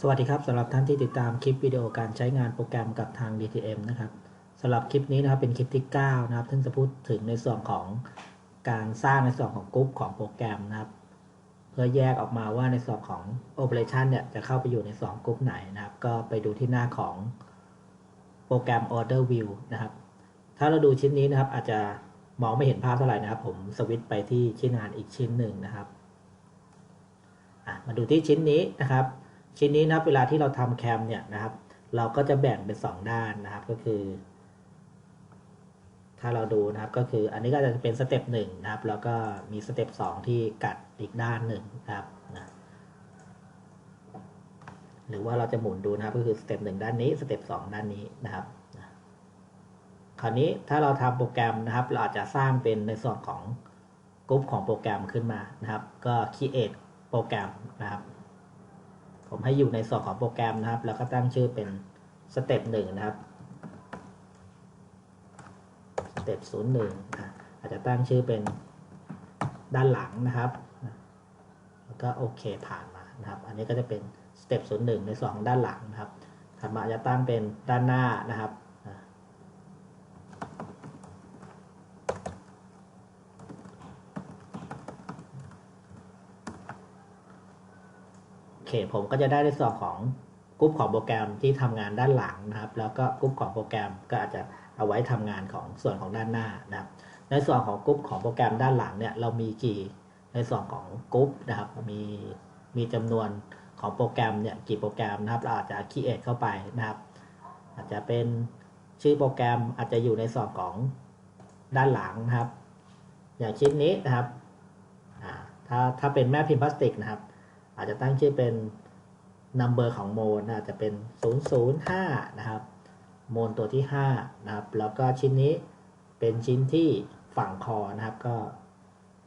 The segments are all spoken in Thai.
สวัสดีครับสำหรับท่านที่ติดตามคลิปวิดีโอการใช้งานโปรแกรมกับทาง DTM นะครับสำหรับคลิปนี้นะครับเป็นคลิปที่ 9 นะครับ ซึ่งจะพูดถึงในส่วนของการสร้างในส่วนของกรุ๊ปของโปรแกรมนะครับ เพื่อแยกออกมาว่าในส่วนของ Operation เนี่ยจะเข้าไปอยู่ใน2กรุ๊ปไหนนะครับ ก็ไปดูที่หน้าของโปรแกรม Order View นะครับ ถ้าเราดูชิ้นนี้นะครับ อาจจะมองไม่เห็นภาพเท่าไหร่นะครับ ผมสวิตไปที่ชิ้นงานอีกชิ้นหนึ่งนะครับมาดูที่ชิ้นนี้นะครับ ชิ้นนี้นะครับเวลาที่เราทำแคมเนี่ยนะครับ เราก็จะแบ่งเป็น 2 ด้านนะครับก็คือ ถ้าเราดูนะครับก็คืออันนี้ก็จะเป็นสเต็ปหนึ่งนะครับ แล้วก็มีสเต็ปสองที่กัดอีกด้านหนึ่งนะครับนะหรือว่าเราจะหมุนดูนะครับก็คือสเต็ปหนึ่งด้านนี้สเต็ปสองด้านนี้นะครับคราวนี้ถ้าเราทำโปรแกรมนะครับ เราอาจจะสร้างเป็นในส่วนของกรุ๊ปของโปรแกรมขึ้นมานะครับ ก็ create โปรแกรมนะครับ ผมให้อยู่ในส่วนของโปรแกรมนะครับ แล้วก็ตั้งชื่อเป็นสเต็ปหนึ่งนะครับสเต็ปศูนย์หนึ่งอาจจะตั้งชื่อเป็นด้านหลังนะครับ แล้วก็โอเคผ่านมานะครับ อันนี้ก็จะเป็นสเต็ปศูนย์หนึ่งในส่วนของด้านหลังนะครับถัดมาจะตั้งเป็นด้านหน้านะครับ เคผมก็จะได้ในส่วนของกรุ๊ปของโปรแกรมที่ทำงานด้านหลังนะครับ แล้วก็กรุ๊ปของโปรแกรมก็อาจจะเอาไว้ทำงานของส่วนของด้านหน้านะครับ ในส่วนของกรุ๊ปของโปรแกรมด้านหลังเนี่ยเรามีกี่ในส่วนของกรุ๊ปนะครับมีมีจำนวนของโปรแกรมเนี่ยกี่โปรแกรมนะครับเราอาจจะคีเอทเข้าไปนะครับ อาจจะเป็นชื่อโปรแกรมอาจจะอยู่ในส่วนของด้านหลังนะครับ อย่างชิ้นนี้นะครับถ้าถ้าเป็นแม่พิมพ์พลาสติกนะครับ อาจจะตั้งชื่อเป็น number ของโมลอาจจะเป็น 005 นะครับ โมลตัวที่ 5 นะครับ แล้วก็ชิ้นนี้เป็นชิ้นที่ฝั่งคอนะครับ ก็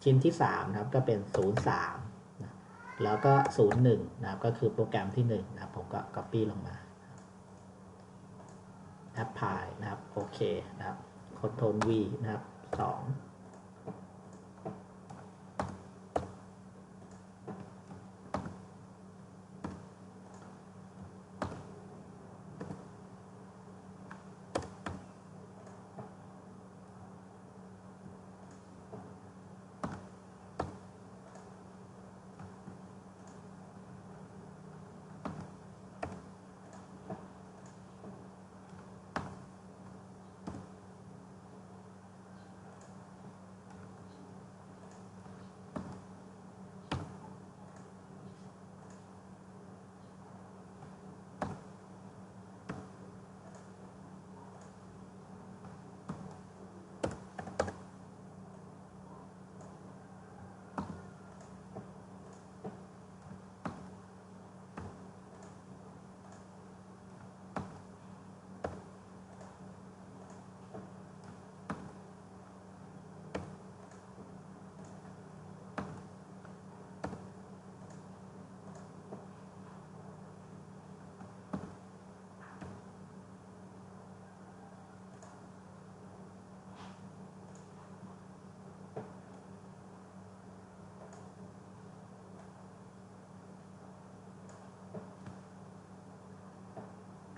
ชิ้นที่ 3 นะครับ ก็เป็น 03นะแล้วก็ 01 นะครับ ก็คือโปรแกรมที่ 1 นะครับ ผมก็ copy ลงมา apply นะครับ โอเคนะครับ control V นะครับ 2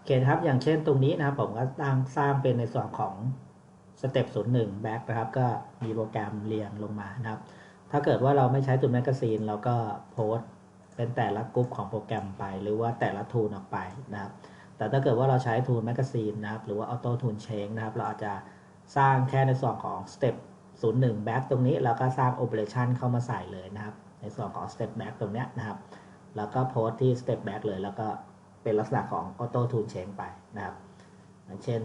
เคครับ อย่างเช่นตรงนี้นะครับ ผมก็ตั้งสร้างเป็นในส่วนของสเต็ปศูนย์หนึ่งแบ็กนะครับ ก็มีโปรแกรมเรียงลงมานะครับ ถ้าเกิดว่าเราไม่ใช้ตัวแมกกาซีนเราก็โพสต์เป็นแต่ละกรุ๊ปของโปรแกรมไป หรือว่าแต่ละทูลออกไปนะครับ แต่ถ้าเกิดว่าเราใช้ทูลแมกกาซีนนะครับ หรือว่าออโต้ทูลเชงนะครับ เราอาจจะสร้างแค่ในส่วนของสเต็ปศูนย์หนึ่งแบ็กตรงนี้แล้วก็สร้างโอเปอเรชันเข้ามาใส่เลยนะครับ ในส่วนของสเต็ปแบ็กตรงนี้นะครับ แล้วก็โพสต์ที่สเต็ปแบ็กเลยแล้วก็ เป็นลักษณะของออโต้ทูนเชงไปนะครับอย่างเช่น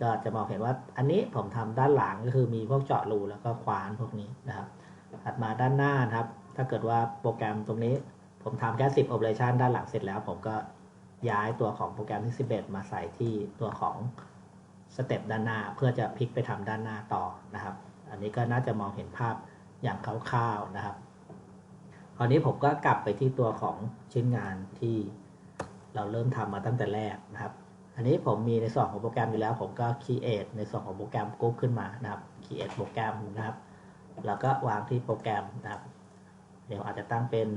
ก็จะมองเห็นว่าอันนี้ผมทำด้านหลังก็คือมีพวกเจาะรูแล้วก็ควานพวกนี้นะครับถัดมาด้านหน้านะครับ ถ้าเกิดว่าโปรแกรมตรงนี้ผมทำแค่10 operation ด้านหลังเสร็จแล้ว ผมก็ย้ายตัวของโปรแกรมที่ 11 มาใส่ที่ตัวของสเต็ปด้านหน้า เพื่อจะพลิกไปทำด้านหน้าต่อนะครับ อันนี้ก็น่าจะมองเห็นภาพอย่างคร่าวๆนะครับ คราวนี้ผมก็กลับไปที่ตัวของชิ้นงานที่ เราเริ่มทำมาตั้งแต่แรกนะครับ อันนี้ผมมีในส่วนของโปรแกรมอยู่แล้ว ผมก็ create ในส่วนของโปรแกรมกรุ๊ปขึ้นมานะครับ create โปรแกรมนะครับ แล้วก็วางที่โปรแกรมนะครับ เดี๋ยวอาจจะตั้งเป็น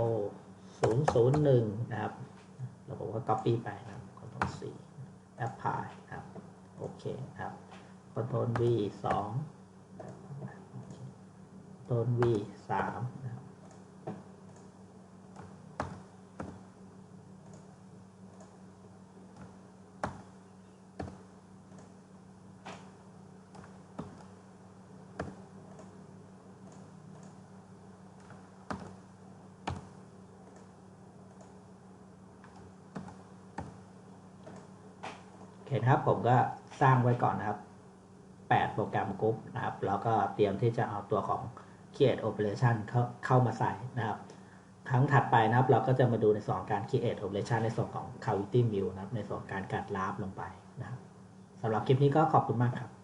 001นะครับแล้วผมก็ copy ไปนะครับ Ctrl C apply นะครับ โอเคนะครับ Ctrl V 2 Ctrl V 3นะครับ เคนครับผมก็สร้างไว้ก่อนนะครับ 8 โปรแกรมกรุ๊ปนะครับ แล้วก็เตรียมที่จะเอาตัวของ create operation เข้าเข้ามาใส่นะครับ ครั้งถัดไปนะครับ เราก็จะมาดูในส่วนของการ create operation ในส่วนของ cavity view นะครับ ในส่วนของการกัดลาฟลงไปนะครับสำหรับคลิปนี้ก็ขอบคุณมากครับ